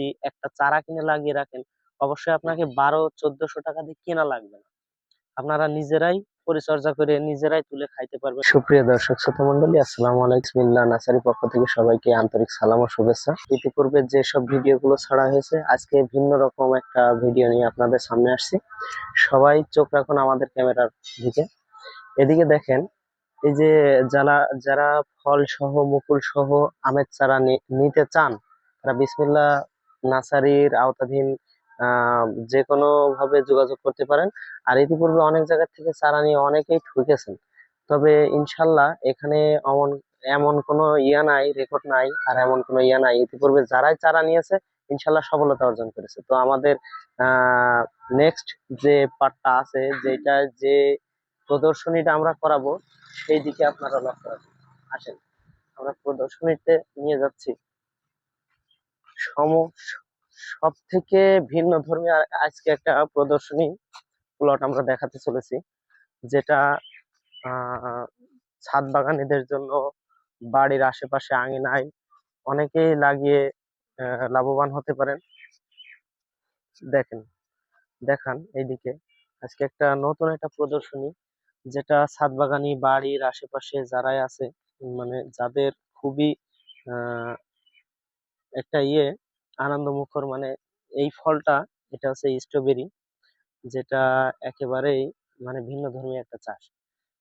যদি একটা চারা কিনে লাগিয়ে রাখেন, অবশ্যই আপনাকে বারো, চোদ্দশো টাকা দিয়ে কেনা লাগবে না। আপনারা নিজেরাই পরিচর্যা করে নিজেরাই তুলে খাইতে পারবেন। সুপ্রিয় দর্শক শ্রোতা মন্ডলী আসসালামু আলাইকুম। বিসমিল্লাহ নার্সারি পক্ষ থেকে সবাইকে আন্তরিক সালাম ও শুভেচ্ছা। ইতিপূর্বে যেসব ভিডিওগুলো ছাড়া হয়েছে, আজকে ভিন্ন রকম একটা ভিডিও নিয়ে আপনাদের সামনে আসছি। সবাই চোখ রাখুন আমাদের ক্যামেরার দিকে। এদিকে দেখেন, এই যে যারা যারা ফল সহ মুকুল সহ আমের চারা নিতে চান, তারা বিসমিল্লা নার্সারির আওতাধীন যে কোনো ভাবে যোগাযোগ করতে পারেন। আর ইতিপূর্বে অনেক জায়গা থেকে চারা নিয়ে অনেকেই ঠকেছেন। তবে ইনশাল্লাহ এখানে এমন এমন কোনো ইয়া নাই রেকর্ড নাই, আর এমন কোনো ইয়া নাই। ইতিপূর্বে যারাই চারা নিয়েছে, ইনশাল্লাহ সফলতা অর্জন করেছে। তো আমাদের নেক্সট যে পার্টটা আছে, যেটা যে প্রদর্শনীটা আমরা করাবো, সেই দিকে আপনারা লক্ষ্য রাখুন। আসেন, আমরা প্রদর্শনীতে নিয়ে যাচ্ছি। সম সব থেকে ভিন্ন ধর্মী আজকে একটা প্রদর্শনী প্লট আমরা দেখাতে চলেছি, যেটা ছাদ বাগানীদের জন্য বাড়ির আশেপাশে আঙিনায় অনেকেই লাগিয়ে লাভবান হতে পারেন। দেখেন, দেখান এইদিকে, আজকে একটা নতুন একটা প্রদর্শনী, যেটা ছাদ বাগানি বাড়ির আশেপাশে যারাই আছে মানে যাদের খুবই একটা ইয়ে আনন্দমুখর মানে এই ফলটা, এটা হচ্ছে স্ট্রবেরি যেটা একেবারেই মানে ভিন্ন ধর্মী একটা চাষ।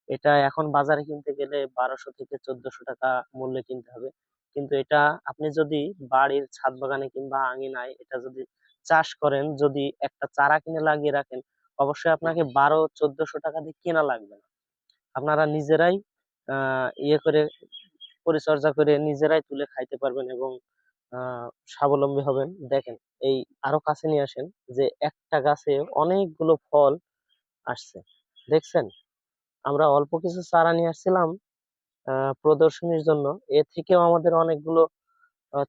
এটা এখন বাজারে কিনতে গেলে বারোশো থেকে চোদ্দশো টাকা মূল্যে কিনতে হবে। কিন্তু এটা আপনি যদি বাড়ির ছাদ বাগানে কিংবা আঙিনায় এটা যদি চাষ করেন, যদি একটা চারা কিনে লাগিয়ে রাখেন, অবশ্যই আপনাকে বারো, চোদ্দশো টাকা দিয়ে কেনা লাগবে না। আপনারা নিজেরাই, আহ ইয়ে করে, পরিচর্যা করে নিজেরাই তুলে খাইতে পারবেন এবং স্বাবলম্বী হবেন। দেখেন, এই আরও কাছে নিয়ে আসেন যে, একটা গাছে অনেকগুলো ফল আসছে। দেখছেন? আমরা অল্প কিছু চারা নিয়ে আসছিলাম প্রদর্শনীর জন্য। এ থেকেও আমাদের অনেকগুলো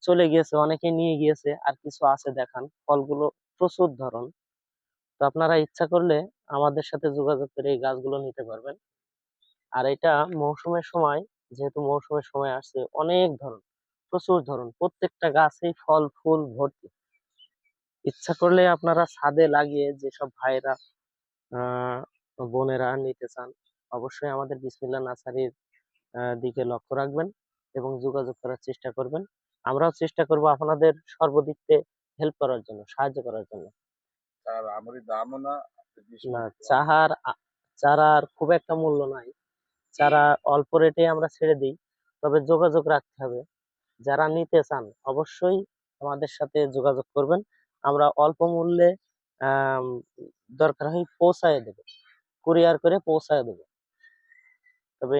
চলে গিয়েছে, অনেকে নিয়ে গিয়েছে, আর কিছু আছে দেখান। ফলগুলো প্রচুর ধরন। তো আপনারা ইচ্ছা করলে আমাদের সাথে যোগাযোগ করে এই গাছগুলো নিতে পারবেন। আর এটা মৌসুমের সময়, যেহেতু মৌসুমের সময় আসছে, অনেক ধরন। প্রচুর ধরন প্রত্যেকটা গাছেই ফল ফুল ভর্তি। ইচ্ছা করলে আপনারা ছাদে লাগিয়ে যেসব ভাইরা আহ বোনেরা নিতে চান অবশ্যই আমাদের বিসমিল্লাহ নার্সারির দিকে লক্ষ্য রাখবেন এবং যোগাযোগ করার চেষ্টা করবেন। আমরাও চেষ্টা করব আপনাদের সর্বদিক হেল্প করার জন্য সাহায্য করার জন্য। না। চাহার চারার খুব একটা মূল্য নাই। চারা অল্প রেটে আমরা ছেড়ে দিই তবে যোগাযোগ রাখতে হবে। যারা নিতে চান, অবশ্যই আমাদের সাথে যোগাযোগ করবেন। আমরা অল্প মূল্যে দরকার হয় পৌঁছায় দেবো। কুরিয়ার করে পৌঁছায় দেবো। তবে